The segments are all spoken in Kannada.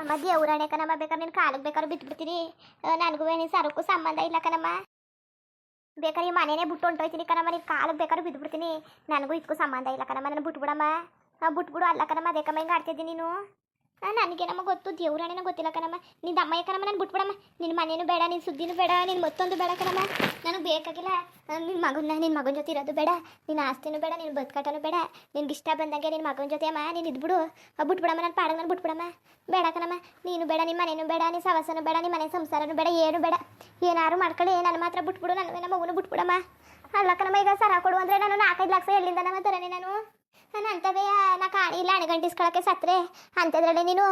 ಅಮ್ಮ ದೇವ್ರಾಣೆ ಕಣಮ್ಮ, ಬೇಕಾದ್ರೆ ನಿನ್ನ ಕಾಲಕ್ಕೆ ಬೇಕಾದ್ರೆ ಬಿಟ್ಬಿಡ್ತೀನಿ. ನನಗೂ ನಿನ್ನ ಸರಕ್ಕೂ ಸಂಬಂಧ ಇಲ್ಲ ಕಣಮ್ಮ. ಬೇಕಾದ್ರೆ ಈ ಮನೆನೇ ಬಿಟ್ಟು ಹೊಂಟೋಯ್ತೀನಿ ಕನಮ್ಮ ನಿನ್ನ ಕಾಲಿಗೆ ಬೇಕಾದ್ರೆ ಬಿದ್ದುಬಿಡ್ತೀನಿ ನನಗೂ ಇದಕ್ಕೂ ಸಂಬಂಧ ಇಲ್ಲ ಕಣಮ್ಮ, ನಾನು ಬಿಟ್ಬಿಡಮ್ಮ. ಬಿಟ್ಬಿಡು ಅಲ್ಲ ಕಣಮ್ಮ ಕಮ್ಮ ಹಿಂಗೆ ಆಡ್ತಿದ್ದೀನಿ ನೀನು. ನನಗೆ ನಮ್ಮ ಗೊತ್ತು ದೇವ್ರಾಣೆನ ಗೊತ್ತಿಲ್ಲ ಕಣಮ್ಮ. ನಿನ್ನ ಅಮ್ಮ ಕಣಮ್ಮ, ನಾನು ಬಿಟ್ಬಿಡಮ್ಮ. ನಿನ್ನ ಮನೇನು ಬೇಡ ನಿನ್ನ ಸುದ್ದಿನೂ ಬೇಡ ನಿನ್ನ ಮತ್ತೊಂದು ಬೇಡ ಕಣಮ್ಮ. ನನಗೆ ಬೇಕಾಗಿಲ್ಲ ನಿನ್ನ ಮಗನ ನಿನ್ನ ಮಗನ ಜೊತೆ ಇರೋದು ಬೇಡ. ನಿನ್ನ ಆಸ್ತಿನೂ ಬೇಡ ನಿನ್ನ ಬದುಕಾಟನೂ ಬೇಡ. ನಿನ್ಗೆ ಇಷ್ಟ ಬಂದಂಗೆ ನಿನ್ನ ಮಗನ ಜೊತೆ ಅಮ್ಮ, ನೀನು ಇದ್ಬಿಡು. ಬಿಟ್ಬಿಡಮ್ಮ, ನಾನು ಪಾಡಂಗೆ ನಾನು ಬಿಟ್ಬಿಡಮ್ಮ. ಬೇಡ ಕಣಮ್ಮ, ನೀನು ಬೇಡ ನಿಮ್ಮ ಮನೇನು ಬೇಡ ನಿನ್ನ ಸವಾಸನೂ ಬೇಡ ನಿಮ್ಮ ಮನೆ ಸಂಸಾರನೂ ಬೇಡ, ಏನು ಬೇಡ. ಏನಾರು ಮಾಡ್ಕೊಳ್ಳಿ, ನನ್ನ ಮಾತ್ರ ಬಿಟ್ಬಿಡು ನನ್ನ ಮಗನು ಬಿಟ್ಬಿಡಮ್ಮ. ಅಲ್ಲ ಕಣಮ್ಮ, ಈಗ ಸರ ಕೊಡು ಅಂದರೆ ನಾನು ನಾಲ್ಕೈದು ಲಕ್ಷ ಎಲ್ಲಿಂದ ನಮ್ಮ ತರನೇ ನಾನು? ಯಾ ನಾ ಕಾಣಿ ಇಲ್ಲ, ಅಣಗಂಟಿಸ್ಕೊಳಕ್ಕೆ ಸತ್ರೆ. ಅಂತದ್ರಲ್ಲಿ ನೀನು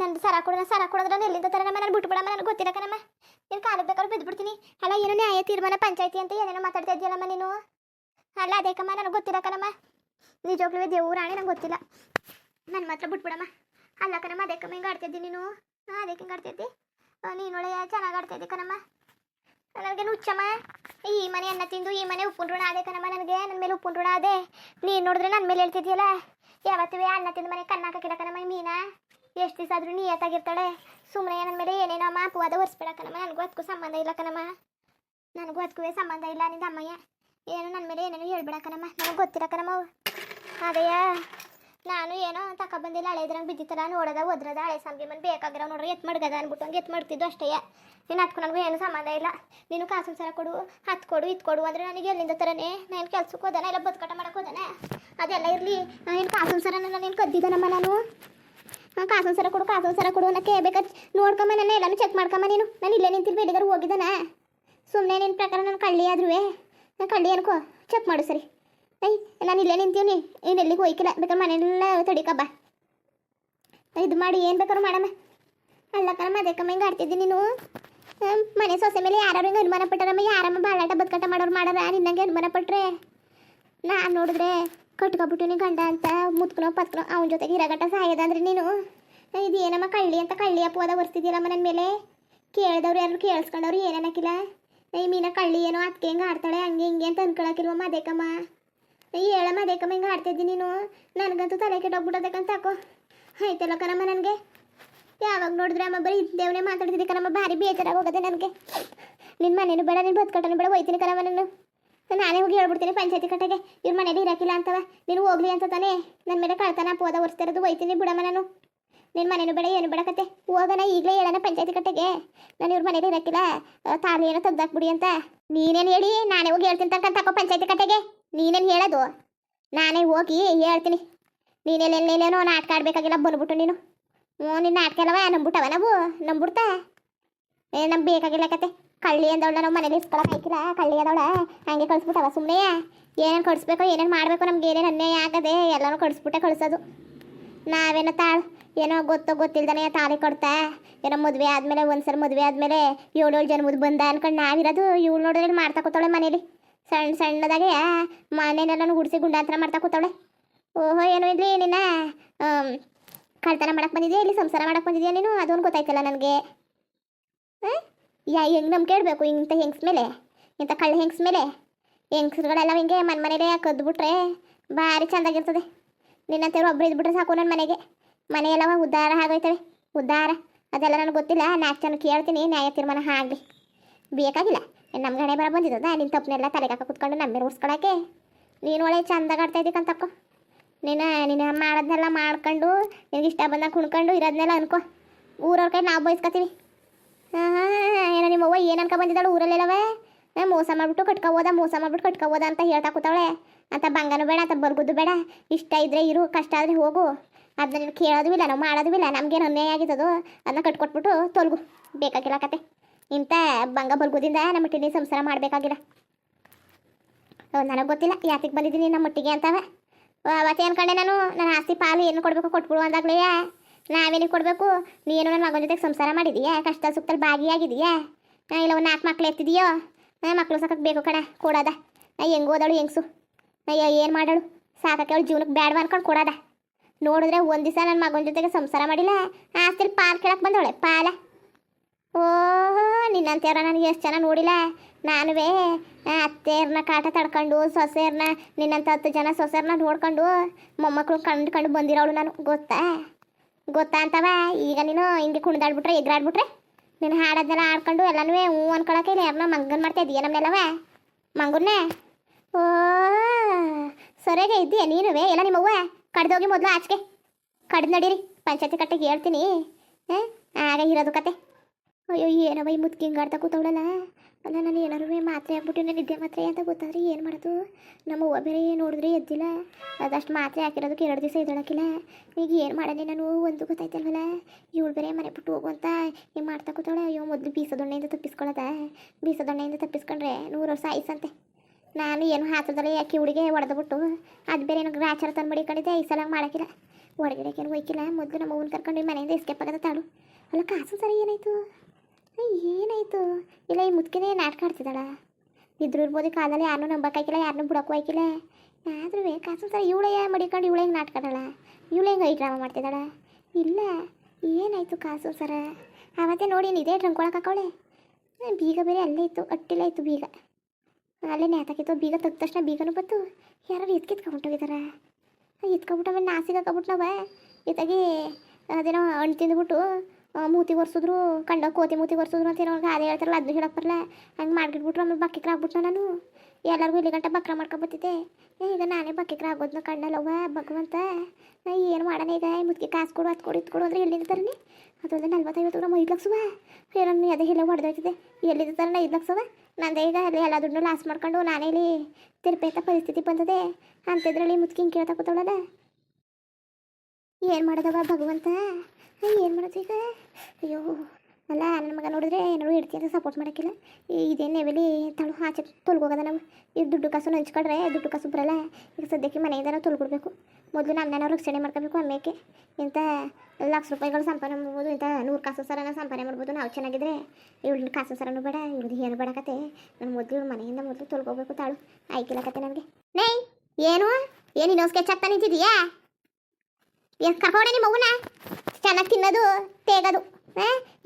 ನನ್ನ ಸರ ಕೊಡೋಣ ಸರ ಕೊಡೋದ್ರೆ ಎಲ್ಲಿಂದ ತರನಮ್ಮ ನಾನು ಬಿಟ್ಬಿಡಮ್ಮ, ನನಗೆ ಗೊತ್ತಿಲ್ಲ ನಮ್ಮ ನೀನು ಕಾಲಕ್ಕೆ ಬೇಕಾದ್ರೆ ಬಿದ್ದುಬಿಡ್ತೀನಿ ಅಲ್ಲ, ಏನೋ ನ್ಯಾಯ, ತೀರ್ಮಾನ, ಪಂಚಾಯತಿ ಅಂತ ಏನೇನೋ ಮಾತಾಡ್ತಾ ಇದೆಯಲ್ಲಮ್ಮ ನೀನು? ಅಲ್ಲ, ಅದೇಕಮ್ಮ, ನನಗೆ ಗೊತ್ತಿಲ್ಲ ನೀ ನಿಜವಾಗ್ಲೂ ದೇವ್ರು, ರಾಣಿ, ನಂಗೆ ಗೊತ್ತಿಲ್ಲ. ನನ್ನ ಮಾತ್ರ ಬಿಟ್ಬಿಡಮ್ಮ. ಅಲ್ಲ ಕಣಮ್ಮ ಕಮ್ಮ ಹಿಂಗೆ ಆಡ್ತಿದ್ದಿ ನೀನು? ಹಾಂ ಅದಕ್ಕೆ ಹಿಂಗೆ ಆಡ್ತಿದ್ದಿ? ನೀನು ಒಳ್ಳೆಯ, ಚೆನ್ನಾಗಿ ಆಡ್ತಿದ್ದಿ ಕಣಮ್ಮ. ನನಗೆ ನುಚ್ಚಮ್ಮ ಈ ಮನೆ ಅನ್ನ ತಿಂದು ಈ ಮನೆ ಉಪ್ಪಿನ ಋಣ ಅದೇ ಕಣಮ್ಮ ನನಗೆ. ನನ್ನ ಮೇಲೆ ಉಪ್ಪಿನ ಋಣ ಅದೇ ನೀನು ನೋಡಿದ್ರೆ ನನ್ನ ಮೇಲೆ ಹೇಳ್ತಿದ್ಯಲ್ಲ? ಯಾವತ್ತೂ ಅನ್ನ ತಿಂದು ಮನೆ ಕಣ್ಣಾಕ ಕಣಮ್ಮ ಈ ಮೀನಾ? ಎಷ್ಟು ದಿವಸ ಆದರೂ ನೀಯತ್ತಾಗಿರ್ತಾಳೆ. ಸುಮ್ಮನೆ ನನ್ನ ಮೇಲೆ ಏನೇನೋ ಅಮ್ಮ ಅಪವಾದ ಒರೆಸ್ಬೇಡ ಕಣಮ್ಮ. ನನಗೂ ಅದಕ್ಕೂ ಸಂಬಂಧ ಇಲ್ಲ ಕಣಮ್ಮ. ನನಗೂ ಅದಕ್ಕೂ ಸಂಬಂಧ ಇಲ್ಲ ನಿಂದ ಅಮ್ಮಯ್ಯ. ಏನು ನನ್ನ ಮೇಲೆ ಏನೇನೋ ಹೇಳ್ಬೇಡ ಕಣಮ್ಮ. ನನಗೆ ಗೊತ್ತಿರಕ್ಕನಮ್ಮ. ಅದೇಯ ನಾನು ಏನೋ ತಗೊಬಂದಿಲ್ಲ ಬಂದಿಲ್ಲ ಇದ್ರಂಗೆ ಬಿದ್ದಿತ್ತಲ್ಲ, ನೋಡೋದ, ಒದ್ರದ, ಹಳೆ ಸಂಬಿ ಮನೆ ಬೇಕಾಗಿರೋ ನೋಡ್ರಿ ಎತ್ ಮಾಡ್ಗದ ಅನ್ಬಿಟ್ಟು ಹಂಗೆ ಎತ್ ಮಾಡ್ತಿದ್ದು ಅಷ್ಟೇ. ನೀನು ಹತ್ಕೊ ನನಗೂ ಏನು ಸಂಬಂಧ ಇಲ್ಲ. ನೀನು ಕಾಸು ಸರ ಕೊಡು ಹತ್ತು ಕೊಡು, ಇದು ಕೊಡು ಅಂದರೆ ನನಗೆ ಎಲ್ಲಿಂದ ತರನೇ? ನಾನು ಕೆಲ್ಸಕ್ಕೆ ಹೋದಾನೆ ಇಲ್ಲ ಬದುಕಾಟ ಮಾಡಕ್ಕೆ ಹೋದಾನೆ? ಅದೆಲ್ಲ ಇರಲಿ. ಏನು ಕಾಸು ಸರ ನೀನು ಕದ್ದಿದ್ದಾನಮ್ಮ ನಾನು? ಹಾಂ ಕಾಸು ಸರ ಕೊಡು ಕಾಸು ಸರ ಕೊಡು ಅನ್ನಕ್ಕೆ ಬೇಕಾದ್ರೆ ನೋಡ್ಕಮ್ಮ ನನ್ನ ಎಲ್ಲನೂ ಚೆಕ್ ಮಾಡ್ಕೊಂಬ ನೀನು. ನಾನು ಇಲ್ಲೇ ನಿಂತಿಲ್ಲ ಬೇಡಿಗಾರು ಹೋಗಿದ್ದಾನೆ? ಸುಮ್ಮನೆ ನಿನ್ನ ಪ್ರಕಾರ ನಾನು ಕಳ್ಳಿ ಆದ್ರೂ ನಾನು ಕಳ್ಳಿ ಅನ್ಕೋ. ಚೆಕ್ ಮಾಡು ಸರಿ. ಐ ನಾನು ಇಲ್ಲೇ ನಿಂತೀವಿ ಏನು ಎಲ್ಲಿಗೆ ಹೋಯ್ಕಿಲ್ಲ. ಬೇಕಾದ್ರೆ ಮನೆಯೆಲ್ಲ ತಡಿಕಬ್ಬ ಇದು ಮಾಡಿ ಏನು ಬೇಕಾದ್ರೂ ಮಾಡಮ್ಮ. ಅಲ್ಲ ಕಣಮ್ಮ ಅದಕ್ಕಮ್ಮ ಹಿಂಗೆ ಆಡ್ತಿದ್ದಿ ನೀನು? ಮನೆ ಸೊಸೆ ಮೇಲೆ ಯಾರು ಹಿಂಗೆ ಅನುಮಾನ ಪಟ್ಟಾರಮ್ಮ? ಯಾರಮ್ಮ ಬಾಳಾಟ ಬದುಕಾಟ ಮಾಡೋರು ಮಾಡಾರ? ನಿನ್ನಂಗೆ ಅನುಮಾನ ಪಟ್ರೆ? ನಾನು ನೋಡಿದ್ರೆ ಕಟ್ಕೊಬಿಟ್ಟಿನಿ ಗಂಡ ಅಂತ ಮುತ್ಕನೋ ಪತ್ಕನೋ ಅವನ ಜೊತೆಗೆ ಇರಗಟ್ಟ ಸಾಯದ ಅಂದ್ರೆ ನೀನು. ಇದು ಏನಮ್ಮ ಕಳ್ಳಿ ಅಂತ ಕಳ್ಳಿ ಅಪವಾದ ಬರ್ತಿದ್ಯಲ್ಲಮ್ಮ ನನ್ನ ಮೇಲೆ? ಕೇಳಿದವ್ರು ಯಾರು ಕೇಳಿಸ್ಕೊಂಡವ್ರು ಏನೇನಕ್ಕಿಲ್ಲ ಈ ಮೀನ ಕಳ್ಳಿ ಏನೋ ಅದಕ್ಕೆ ಹೆಂಗೆ ಆಡ್ತಾಳೆ, ಹಂಗೆ ಹಿಂಗೆ ಅಂತ ಅನ್ಕೊಳಕಿಲ್ವಮ್ಮ ಅದೇಕಮ್ಮ? ಹೇಳಮ್ಮ ಅದೇಕಮ್ಮ, ಹಿಂಗೆ ಆಡ್ತಿದ್ದಿ ನೀನು. ನನಗಂತೂ ತಲೆ ಕೆಟ್ಟೋಗ್ಬಿಟ್ಟದಕ್ಕಂತ ಹಾಕೋ. ಆಯ್ತಲ್ಲ ಕಣಮ್ಮ ನನಗೆ? ಯಾವಾಗ ನೋಡಿದ್ರೆ ಅಮ್ಮ ಬರೀ ದೇವನೇ ಮಾತಾಡ್ತಿದ್ದೆ ಕಣಮ್ಮ, ಭಾರಿ ಬೇಜಾರಾಗಿ ಹೋಗೋದೆ ನನಗೆ. ನಿನ್ನ ಮನೇನು ಬೇಡ, ನೀನು ಬದುಕಟ್ಟನು ಬೇಡ, ಹೋಯ್ತೀನಿ ಕಣಮ್ಮ ನಾನು ನಾನೇ ಹೋಗಿ ಹೇಳ್ಬಿಡ್ತೀನಿ ಪಂಚಾಯತಿ ಕಟ್ಟೆಗೆ. ಇವ್ರ ಮನೇಲಿ ಇರಕ್ಕಿಲ್ಲ ಅಂತವ. ನೀನು ಹೋಗ್ಲಿ ಅಂತ ತಾನೇ. ನನ್ನ ಮೇಲೆ ಕಳ್ತನ ಒರೆಸ್ತಾ ಒರೆಸ್ತಿರೋದು, ಹೋಯ್ತೀನಿ ಬಿಡಮ್ಮ ನಾನು. ನಿನ್ನ ಮನೇನು ಬೇಡ, ಏನು ಬೇಡಕತ್ತೆ ಹೋಗೋಣ ಈಗಲೇ ಹೇಳೋಣ ಪಂಚಾಯತಿ ಕಟ್ಟೆಗೆ. ನಾನು ಇವ್ರ ಮನೇಲಿ ಇರಕ್ಕಿಲ್ಲ ತಾಳಿ ಏನೋ ತೆಗ್ದಾಕ್ಬಿಡಿ ಅಂತ. ನೀನೇನು ಹೇಳಿ? ನಾನೇ ಹೋಗಿ ಹೇಳ್ತೀನಿ ತನಕ ತಕೋ ಪಂಚಾಯತಿ ಕಟ್ಟೆಗೆ. ನೀನೇನು ಹೇಳೋದು? ನಾನೇ ಹೋಗಿ ಹೇಳ್ತೀನಿ. ನೀನೆಲ್ಲೆಲ್ಲೇನೋ ನಾಟಕ ಆಡಬೇಕಾಗಿಲ್ಲ, ಬಂದ್ಬಿಟ್ಟು ನೀನು. ಹ್ಞೂ, ನಿನ್ನ ನಾಟಕ ಅಲ್ಲವ? ನಂಬಿಟ್ಟವ ನಾವು? ನಂಬಿಡ್ತಾ? ಏ ನಮ್ಗೆ ಬೇಕಾಗಿಲ್ಲ ಕತೆ ಕಳ್ಳಿ ಅಂದವಳ ನಾವು ಮನೇಲಿ ಇಸ್ಕೊಳಕ್ ಆಯ್ಕಿಲ್ಲ ಕಳ್ಳಿ ಅದವಳ. ಹಂಗೆ ಕಳಿಸ್ಬಿಟ್ಟವ ಸುಮ್ಮನೆ ಏನೇನು ಕಳಿಸ್ಬೇಕು, ಏನೇನು ಮಾಡಬೇಕು ನಮ್ಗೆ ಏನೇನು ಅನ್ಯಾಯ ಆಗದೆ ಎಲ್ಲನೂ ಕಳಿಸ್ಬಿಟ್ಟೆ ಕಳಿಸೋದು. ನಾವೇನೋ ತಾಳು, ಏನೋ ಗೊತ್ತೋ ಗೊತ್ತಿಲ್ದಾನೆ ತಾಳಿ ಕೊಡ್ತಾ. ಏನೋ ಮದುವೆ ಆದಮೇಲೆ ಒಂದ್ಸಲ ಮದುವೆ ಆದಮೇಲೆ ಏಳು ಏಳು ಜನ್ಮದ ಬಂದ ಅನ್ಕೊಂಡು ನಾವಿರೋದು ಇವಳು ನೋಡಿದ್ರೆ ಮಾಡ್ತಾ ಕೂತಾಳೆ ಮನೇಲಿ. ಸಣ್ಣ ಸಣ್ಣದಾಗೆ ಮನೇನೆಲ್ಲ ಗುಡಿಸಿ ಗುಂಡಾಂತರ ಮಾಡ್ತಾ ಕೂತಾಳೆ ಓಹೋ, ಏನೋ ಇಲ್ಲಿ ನಿನ್ನ? ಕಳ್ತನ ಮಾಡಕ್ಕೆ ಬಂದಿದ್ಯಾ ಇಲ್ಲಿ ಸಂಸಾರ ಮಾಡಕ್ಕೆ ಬಂದಿದ್ಯಾ ನೀನು? ಅದೊಂದು ಗೊತ್ತಾಯ್ತಲ್ಲ ನನಗೆ. ಯಾ, ಹೆಂಗ್ ನಮ್ ಕೇಳ್ಬೇಕು? ಇಂಥ ಹೆಂಗ್ಸ್ ಮೇಲೆ? ಇಂಥ ಕಳ್ಳ ಹೆಂಗ್ಸ್ ಮೇಲೆ? ಹೆಂಗ್ಸ್ರುಗಳೆಲ್ಲ ಹಿಂಗೆ ಮನೆ ಮನೇಲೆ ಕದ್ದುಬಿಟ್ರೆ ಭಾರಿ ಚೆಂದಾಗಿರ್ತದೆ. ನಿನ್ನಂತೇವ್ರು ಒಬ್ರು ಇದ್ಬಿಟ್ರೆ ಸಾಕು ನನ್ನ ಮನೆಗೆ. ಮನೆಯೆಲ್ಲವ ಉದ್ದಾರ ಆಗೋಯ್ತವೆ. ಉದ್ದಾರ. ಅದೆಲ್ಲ ನನಗೆ ಗೊತ್ತಿಲ್ಲ. ನಾಲ್ಕು ಜನ ಕೇಳ್ತೀನಿ. ನ್ಯಾಯ ತೀರ್ಮಾನ ಆಗಲಿ. ಬೇಕಾಗಿಲ್ಲ. ನಮ್ಮ ಗಣೆ ಬರ ಬಂದಿದ್ದದ? ನಿನ್ನ ತಪ್ಪನೆಲ್ಲ ತಲೆಗಾಕ ಕುತ್ಕೊಂಡು ನಮ್ಮ ಮೇಲೆ ಉರ್ಸ್ಕೊಳಕ್ಕೆ ನೀನು ಒಳ್ಳೆ ಚಂದಾಗಿ ಆಡ್ತಾಯಿದ್ದೀಕಂತಪ್ಪ ನೀನು ನೀನು ಮಾಡೋದನ್ನೆಲ್ಲ ಮಾಡ್ಕೊಂಡು, ನಿನಗೆ ಇಷ್ಟ ಬಂದಾಗ ಕುಣ್ಕೊಂಡು ಇರೋದನ್ನೆಲ್ಲ ಅನ್ಕೋ. ಊರವ್ರ ಕೈ ನಾವು ಬಯಸ್ಕೊತೀವಿ ಹಾಂ ಏನೋ ನಿಮ್ಮ ಅವ್ವ ಏನು ಅನ್ಕೊ ಬಂದಿದ್ದಾಳು ಊರಲ್ಲೆಲ್ಲವೇ ನಾನು ಮೋಸ ಮಾಡಿಬಿಟ್ಟು ಕಟ್ಕೋಬೋದ ಮೋಸ ಮಾಡಿಬಿಟ್ಟು ಕಟ್ಕೋಬೋದ ಅಂತ ಹೇಳ್ತಾ ಕೂತಾವಳೆ. ಅಂತ ಬಂಗನೂ ಬೇಡ, ಅಂತ ಬರ್ಗುದು ಬೇಡ. ಇಷ್ಟ ಇದ್ದರೆ ಇರು, ಕಷ್ಟ ಆದರೆ ಹೋಗು. ಅದನ್ನ ನೀನು ಕೇಳೋದು ಇಲ್ಲ, ನಾವು ಮಾಡೋದು ಇಲ್ಲ, ನಮಗೇನು ಅನ್ಯಾಯ ಆಗಿದ್ದದು ಅದನ್ನ ಕಟ್ಕೊಟ್ಬಿಟ್ಟು ತೊಲಗು. ಬೇಕಾಗಿಲ್ಲ ಕತೆ. ಇಂಥ ಬಂಗ ಬಲ್ಗುದಿಂದ ನಮ್ಮ ಟಿನಿ ಸಂಸಾರ ಮಾಡಬೇಕಾಗಿಲ್ಲ. ನನಗೆ ಗೊತ್ತಿಲ್ಲ ಯಾತಕ್ಕೆ ಬಂದಿದ್ದೀನಿ ನಮ್ಮ ಮಟ್ಟಿಗೆ ಅಂತವ ಅವತ್ತು ಅನ್ಕೊಂಡೆ ನಾನು? ನನ್ನ ಆಸ್ತಿ ಪಾಲು ಏನು ಕೊಡಬೇಕು ಕೊಟ್ಬಿಡು ಅಂದಾಗಲೇ. ನಾವೇನಿಗೆ ಕೊಡಬೇಕು? ನೀನು ನನ್ನ ಮಗನ ಜೊತೆಗೆ ಸಂಸಾರ ಮಾಡಿದೀಯಾ? ಕಷ್ಟ ಸುಖದಲ್ಲಿ ಭಾಗಿಯಾಗಿದೆಯಾ? ಇಲ್ಲ ಒಂದು ನಾಲ್ಕು ಮಕ್ಳು ಎತ್ತಿದೀಯೋ? ಮಕ್ಕಳು ಸಾಕಕ್ಕೆ ಬೇಕು ಕಣ, ಕೊಡೋದ. ಹೆಂಗೆ ಓದಳು ಹೆಂಗ್ಸು? ಅಯ್ಯೋ ಏನು ಮಾಡಳು? ಸಾಕಕ್ಕೆ ಅವಳು ಜೀವನಕ್ಕೆ ಬೇಡವ ಅನ್ಕೊಂಡು ಕೊಡೋದ. ನೋಡಿದ್ರೆ ಒಂದು ದಿವಸ ನನ್ನ ಮಗನ ಜೊತೆಗೆ ಸಂಸಾರ ಮಾಡಿಲ್ಲ, ಆಸ್ತಿಲಿ ಪಾಲು ಕೇಳಕ್ಕೆ ಬಂದವಳೆ, ಪಾಲ. ಓಹೋ ನಿನ್ನಂತೇವ್ರ ನನಗೆ ಎಷ್ಟು ಜನ ನೋಡಿಲ್ಲ. ನಾನುವೇ ಅತ್ತೆಯರ್ನ ಕಾಟ ತಡ್ಕೊಂಡು ಸೊಸೆಯರ್ನ ನಿನ್ನಂತ ಹತ್ತು ಜನ ಸೊಸೆಯರ್ನ ನೋಡ್ಕೊಂಡು ಮೊಮ್ಮಕ್ಕಳು ಕಂಡ್ಕೊಂಡು ಕಂಡು ಬಂದಿರೋಳು ನಾನು. ಗೊತ್ತಾ? ಗೊತ್ತಾ ಅಂತವ? ಈಗ ನೀನು ಹಿಂಗೆ ಕುಣಿದಾಡ್ಬಿಟ್ರೆ, ಎದುರಾಡ್ಬಿಟ್ರೆ ನೀನು ಹಾಡೋದೆಲ್ಲ ಆಡ್ಕೊಂಡು ಎಲ್ಲನೂ ಹ್ಞೂ ಅನ್ಕೊಳಕ್ಕೆ ಇಲ್ಲ ಯಾರನ್ನ ಮಂಗನ್ ಮಾಡ್ತಾ ಇದೀಯ ನಮ್ಮನ್ನೆಲ್ಲವ ಮಂಗುನ್ನೇ? ಓ ಸರಿಯಾಗೆ ಇದ್ದೀಯ ನೀನುವೇ? ಎಲ್ಲ ನಿಮ್ಮವ್ವ? ಕಡ್ದೋಗಿ ಮೊದಲು ಆಚೆಗೆ. ಕಡ್ದು ನಡೀರಿ, ಪಂಚಾಯತಿ ಕಟ್ಟೆಗೆ ಹೇಳ್ತೀನಿ. ಹಾಂ ಆಗ ಇರೋದು ಕತೆ. ಅಯ್ಯೋ ಏನವ ಈ ಮುದ್ಕಿ ಹಿಂಗಾಡ್ತಾ ಕೂತವಳಲ್ಲ? ಅಲ್ಲ, ನಾನು ಏನಾರು ಮಾತ್ರೆ ಹಾಕ್ಬಿಟ್ಟು ನಿದ್ದೆ ಮಾತ್ರೆ ಅಂತ ಗೊತ್ತಾದ್ರೆ ಏನು ಮಾಡೋದು? ನಮ್ಮ ಅವ್ವ ಬೇರೆ ನೋಡಿದ್ರೆ ಎದ್ದಿಲ್ಲ. ಅದಷ್ಟು ಮಾತ್ರೆ ಹಾಕಿರೋದಕ್ಕೆ ಎರಡು ದಿವಸ ಎದ್ದೇಳಕ್ಕಿಲ್ಲ ಈಗ ಏನು ಮಾಡೋದೇ ನಾನು? ಒಂದು ಗೊತ್ತಾಯ್ತಲ್ವಲ್ಲ? ಇವಳು ಬೇರೆ ಮನೆ ಬಿಟ್ಟು ಹೋಗು ಅಂತ ಏನು ಮಾಡ್ತಾ ಕೂತವಳೆ. ಅಯ್ಯೋ, ಮೊದಲು ಬೀಸದೊಣ್ಣೆಯಿಂದ ತಪ್ಪಿಸ್ಕೊಳ್ಳೋದ ಬೀಸದೊಣ್ಣೆಯಿಂದ ತಪ್ಪಿಸ್ಕೊಂಡ್ರೆ ನೂರು ವರ್ಷ ಆಯ್ಸಂತೆ. ನಾನು ಏನು ಹಾತ್ರದಲ್ಲಿ ಯಾಕೆ ಹುಡುಗೆ ಹೊಡೆದ್ಬಿಟ್ಟು ಅದು ಬೇರೆ ಏನೋ ಗ್ರಾಚಾರ ತಂದು ಮಡಿಕೊಂಡಿದ್ದೆ ಈ ಸಲ ಮಾಡೋಕ್ಕಿಲ್ಲ ಹೊರಗಡೆಕೇನು ಹೋಯ್ಕಿಲ್ಲ. ಮೊದಲು ನಮ್ಮ ಅವ್ವನ ಕರ್ಕೊಂಡು ಮನೆಯಿಂದ ಎಸ್ಕೇಪ್ ಆಗೋದ ತಾಳು. ಅಲ್ಲ, ಕಾಸು ಸರಿ ಏನಾಯ್ತು? ಏನಾಯ್ತು? ಇಲ್ಲ, ಈ ಮುದ್ಕಿನೇ ನಾಟಕ ಆಡ್ತಿದ್ದಾಳ. ಇದ್ರು ಇರ್ಬೋದು ಈ ಕಾಲದಲ್ಲಿ ಯಾರನ್ನೂ ನಂಬಕ್ಕಾಗಿಲ್ಲ ಯಾರನ್ನೂ ಬಿಡಕ್ಕೂ ಹಾಕಿಲ್ಲ. ಆದ್ರೂ ಕಾಸು ಸರ್ ಇವಳೇ ಮಡಿಕೊಂಡು ಇವಳೇ ಹೆಂಗೆ ನಾಟಕ ಇವಳೆ ಹೆಂಗೆ ಐ ಡ್ರಾಮಾ ಮಾಡ್ತಿದ್ದಾಳ? ಇಲ್ಲ, ಏನಾಯ್ತು ಕಾಸು ಸರ ಆವತ್ತೇ ನೋಡಿ ಇದೇ ಡ್ರಂಕೊಳಕ್ಕೆ ಹಾಕೋಳೆ ಬೀಗ ಬೇರೆ ಅಲ್ಲೇ ಇತ್ತು ಅಟ್ಟಿಲ್ಲ ಇತ್ತು ಬೀಗ. ಅಲ್ಲೇ ನೇತಾಕಿತ್ತು, ಬೀಗ ತೆಗ್ದ ತಕ್ಷಣ ಬೀಗನೂ ಬಂತು. ಯಾರು ಎತ್ಕಿತ್ಕೊಂಬಿಟ್ಟೋಗಿದಾರ ಎತ್ಕೊಂಬಿಟ್ಟು ಆಮೇಲೆ ನಾಸಿಗೆ ಹಾಕೊಬಿಟ್ಟು ನಾವ ಇತ್ತಾಗಿ ಅದೇನೋ ಹಣ್ಣು ತಿಂದ್ಬಿಟ್ಟು ಮೂತಿ ಒರೆಸಿದ್ರು, ಕಂಡ ಕೋತಿ ಮೂತಿ ಒರೆಸಿದ್ರು ಅಂತ ಏನೋ ಅದೇ ಹೇಳ್ತಾರಲ್ಲ ಅದನ್ನು ಹೇಳಕ್ಕೆ ಬರಲ್ಲ ಹಂಗೆ ಮಾಡ್ಬಿಟ್ಬಿಟ್ರು ಆಮೇಲೆ ಬಕ್ಕಿ ಆಗ್ಬಿಟ್ನ ನಾನು. ಎಲ್ಲರಿಗೂ ಇಲ್ಲಿ ಗಂಟೆ ಬಕ್ರ ಮಾಡ್ಕೊಬತ್ತಿದ್ದೆ ಈಗ ನಾನೇ ಬಕ್ಕಿಕ್ರ ಆಗೋದ್ನ ಕಣ್ಣಲ್ಲವ್ವ ಭಗವಂತ. ಏನು ಮಾಡೋಣ ಈಗ? ಮುದ್ಕಿ ಕಾಸು ಕೊಡು ಅದು ಕೊಡು ಇದು ಕೊಡು ಅಂದ್ರೆ ಎಲ್ಲಿಂದ ತರಲಿ? ಅದೊಂದು ನಲ್ವತ್ತೈವತ್ತು ಗ್ರಾಮ್, ಐದು ಲಕ್ಷವ? ಏನನ್ನು ಅದೇ ಎಲ್ಲ ಹೊಡೆದೋಯ್ತಿದೆ ಎಲ್ಲಿಂದ ತರಣ ಐದು ಲಕ್ಷವ? ನಂದೇ ಈಗ ಅಲ್ಲಿ ಎಲ್ಲ ದುಡ್ಡು ಲಾಸ್ ಮಾಡ್ಕೊಂಡು ನಾನೇ ಇಲ್ಲಿ ತಿರ್ಪೇತ ಪರಿಸ್ಥಿತಿ ಬಂದದೆ. ಅಂತಿದ್ರಲ್ಲಿ ಮುದ್ಕಿ ಹಿಂಗೆ ಕೇಳ್ತಾ ಕೂತವಳಲ್ಲ. ಏನು ಮಾಡೋದವ ಭಗವಂತ? ಏನು ಮಾಡೋದು ಅಯ್ಯೋ, ಅಲ್ಲ, ನನ್ನ ಮಗ ನೋಡಿದ್ರೆ ಏನಾರು ಇಡ್ತಿ ಅಂತ ಸಪೋರ್ಟ್ ಮಾಡೋಕ್ಕಿಲ್ಲ. ಇದೇನು ಲೆವೆಲಿ ತಳು ಆಚೆ ತೊಲ್ಗೋಗದ ನಾವು ಈಗ ದುಡ್ಡು ಕಾಸು ಹಂಚ್ಕೊಂಡ್ರೆ ದುಡ್ಡು ಕಾಸು ಬರಲ್ಲ. ಈಗ ಸದ್ಯಕ್ಕೆ ಮನೆಯಿಂದ ನಾವು ತೊಳ್ಕೊಡ್ಬೇಕು. ಮೊದಲು ನಮ್ಮನ್ನ ರಕ್ಷಣೆ ಮಾಡ್ಕೋಬೇಕು ಆಮೇಲೆ ಇಂಥ ಲಕ್ಷ ರೂಪಾಯಿಗಳು ಸಂಪಾದನೆ ಮಾಡ್ಬೋದು, ಇಂಥ ನೂರು ಕಾಸು ಸರನ ಸಂಪಾದನೆ ಮಾಡ್ಬೋದು. ನಾವು ಚೆನ್ನಾಗಿದ್ರೆ ಇವಳು ಕಾಸು ಸರನು ಬೇಡ ಇವ್ರದ್ದು ಏನು ಬೇಡ ಕತೆ. ನಾನು ಮೊದಲು ಮನೆಯಿಂದ ಮೊದಲು ತೊಳ್ಕೊಬೇಕು ತಾಳು. ಆಯ್ಕಿಲ್ಲ ಕತೆ ನನಗೆ. ನೈ ಏನು? ಏನು ಇನ್ನೊಂದು ಸ್ಕೆಚ್ ಆಗ್ತಾ ನಿಂತಿದೀಯಾ? ಏನು ಕರ್ಕೊಂಡೆ ನಿಮ್ಮ ಮಗುನ ಚೆನ್ನಾಗಿ ತಿನ್ನೋದು, ತೇಗದು?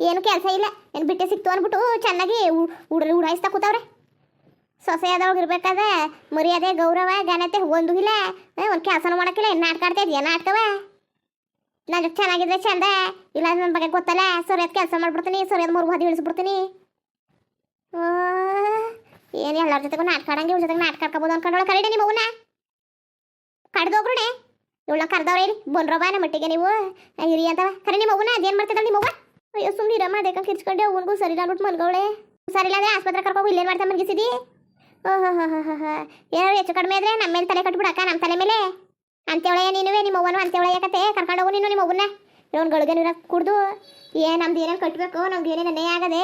ಏನು ಕೆಲಸ ಇಲ್ಲ. ಏನು ಬಿಟ್ಟೆ ಸಿಕ್ತು ಅಂದ್ಬಿಟ್ಟು ಚೆನ್ನಾಗಿ ಉಡ್ರಿ ಉಡಾಯಿಸ್ತಾ ಕೂತವ್ರೆ. ಸೊಸೆ ಆದವ್ರಿಗೆ ಇರ್ಬೇಕಾದ್ರೆ ಮರ್ಯಾದೆ, ಗೌರವ, ಘನತೆ ಒಂದು ಇಲ್ಲ. ಒಂದು ಕೆಲಸನೂ ಮಾಡೋಕ್ಕಿಲ್ಲ, ಏನು ನಾಟಕ ಏನು ಇದೆಯಾ? ನಾಟಕವ? ನನಗೆ ಚೆನ್ನಾಗಿದ್ರೆ ಚಂದ. ಇಲ್ಲ ನನ್ನ ಬಗ್ಗೆ ಗೊತ್ತಲ್ಲ. ಸರಿಯಾದ ಕೆಲಸ ಮಾಡ್ಬಿಡ್ತೀನಿ, ಸರಿಯಾದ ಮೂರು ಬದಿ ಇಳಿಸ್ಬಿಡ್ತೀನಿ. ಏನು ಎಲ್ಲರ ಜೊತೆಗೂ ನಾಟಕ ಆಡಂಗೆ ಇವ್ರ ಜೊತೆಗೆ ನಾಟಕ ಆಡ್ಕೋಬೋದು ಅನ್ಕೊಂಡೋಳ ಕರೀಡಿ ನಿಮ್ಮ ಅವನ್ನ ಕಡ್ದೋಗ್ರುಣೆ ಇವಳನ್ನ ಕರ್ದವ್ರೆ ಇಲ್ಲಿ ಬಂದ್ರವ ನಮ್ಮ ಮಟ್ಟಿಗೆ ನೀವು? ಇರಿ ಅಂತವ. ಕರೆ ನಿಮ್ಮ ಅವ್ವನ? ಅದೇನು ಮಾಡ್ತಿದ್ದಾಳೆ ನಿಮ್ಮ ಅಯ್ಯೋ ಸುಮ್ಮನೆ ಇರಮ್ಮ, ಅದಕ್ಕೆ ಕಿರ್ಚ್ಕೊಂಡೆ ಅವನಿಗೂ ಸರಿ ಅನ್ಬಿಟ್ಟು ಮಲ್ಗವಳೆ. ಸರಿಲ್ಲ ಅದೇ ಆಸ್ಪತ್ರೆ ಕರ್ಕೊಂಡು ಇಲ್ಲೇನು ಮಾಡ್ತಾ ಮಲಗಿಸಿದಿ? ಓಹೋ ಹಾಂ ಹಾಂ ಹಾಂ ಏನಾದ್ರು ಹೆಚ್ಚು ಕಡಿಮೆ ಇದ್ರೆ ನಮ್ಮ ಮೇಲೆ ತಲೆ ಕಟ್ಬಿಡಕ್ಕ ನಮ್ಮ ತಲೆ ಮೇಲೆ? ಅಂತೇವಳೆ ನೀನುವೆ, ನಿಮ್ಮ ಅವ್ವನು ಅಂತೇವಳೆ ಯಾಕತ್ತೆ ಕರ್ಕೊಂಡು ಹೋಗು ನೀನು ನಿಮ್ಮ ಅವ್ವನ್ನ. ಇವನ್ ಗಳಿಗೆ ನೀರ ಕುಡ್ದು, ಏ, ನಮ್ದು ಏನೇನು ಕಟ್ಟಬೇಕು ನಮ್ದು ಏನೇನು ನೆನೆ ಆಗದೆ,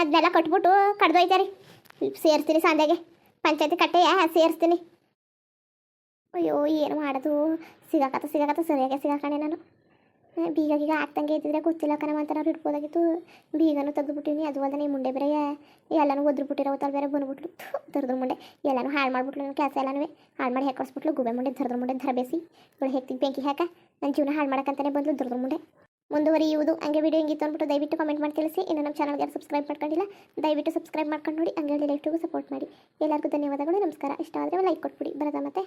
ಅದನ್ನೆಲ್ಲ ಕಟ್ಬಿಟ್ಟು ಕಡ್ದೊಯ್ತಾರೆ. ಸೇರಿಸ್ತೀನಿ ಸಂದೆಗೆ ಪಂಚಾಯತಿ ಕಟ್ಟೆಯ, ಸೇರಿಸ್ತೀನಿ. ಅಯ್ಯೋ, ಏನು ಮಾಡೋದು? ಸಿಗಾಕತ್ತ ಸಿಗಾಕತ್ತ, ಸರಿಯಾಗಿ ಸಿಗಾಕಣೆ ನಾನು. ಬೀಗ ಗೀಗ ಆಗ್ತಂಗೆ ಇದ್ದಿದ್ರೆ ಗೊತ್ತಿಲ್ಲ ಕಣ ಅಂತ ನಾವು ಇಟ್ಬೋದಾಗಿತ್ತು ಬೀಗನೂ ತೆಗೆದುಬಿಟ್ಟಿನಿ ಅದು ಅಲ್ಲದೆ ಈ ಮುಂಡೆ ಬೇರೆ ಎಲ್ಲನೂ ಒದ್ರು ಬಿಟ್ಟಿರೋ ಹೊತ್ತಲ್ಲಿ ಬೇರೆ ಬಂದ್ಬಿಟ್ಲು. ದರ್ದ್ರ ಮುಂಡೆ. ಎಲ್ಲನೂ ಹಾಳು ಮಾಡ್ಬಿಟ್ಲು ನನ್ನ ಕೆಲಸ ಎಲ್ಲನೂ ಹಾಳು ಮಾಡಿ ಹಾಕೊಸ್ಬಿಟ್ಲು ಗುಬೆ ಮುಂಡೆ, ದರ್ದ್ರ ಮುಂಡೆ ಧರಬೇಸಿ ಇವಳು ಹೆಕ್ತಿಗೆ ಬೆಂಕಿ ಹಾಕ ನನ್ನ ಜೀವನ ಹಾಳು ಮಾಡೋಕ್ಕಂತಲೇ ಬಂದ್ಲು ದರ್ದ್ರ ಮುಂಡೆ. ಮುಂದುವರಿಯುವುದು ಹಂಗೆ ವಿಡಿಯೋ ಹಿಂಗೆ ಅಂದ್ಬಿಟ್ಟು ದಯವಿಟ್ಟು ಕಮೆಂಟ್ ಮಾಡಿ ತಿಳಿಸಿ. ಇನ್ನು ನಮ್ಮ ಚಾನಲ್ಗೆ ಯಾರು ಸಬ್ಸ್ಕ್ರೈಬ್ ಮಾಡ್ಕೊಂಡಿಲ್ಲ, ದಯವಿಟ್ಟು ಸಬ್ಸ್ಕ್ರೈಬ್ ಮಾಡ್ಕೊಂಡು ನೋಡಿ, ಹಂಗೆ ಲೈಫ್ಟಿಗೂ ಸಪೋರ್ಟ್ ಮಾಡಿ. ಎಲ್ಲರಿಗೂ ಧನ್ಯವಾದಗಳು, ನಮಸ್ಕಾರ. ಇಷ್ಟ ಆದರೆ ಲೈಕ್ ಕೊಟ್ಬಿಡಿ. ಬರೋದ ಮತ್ತೆ.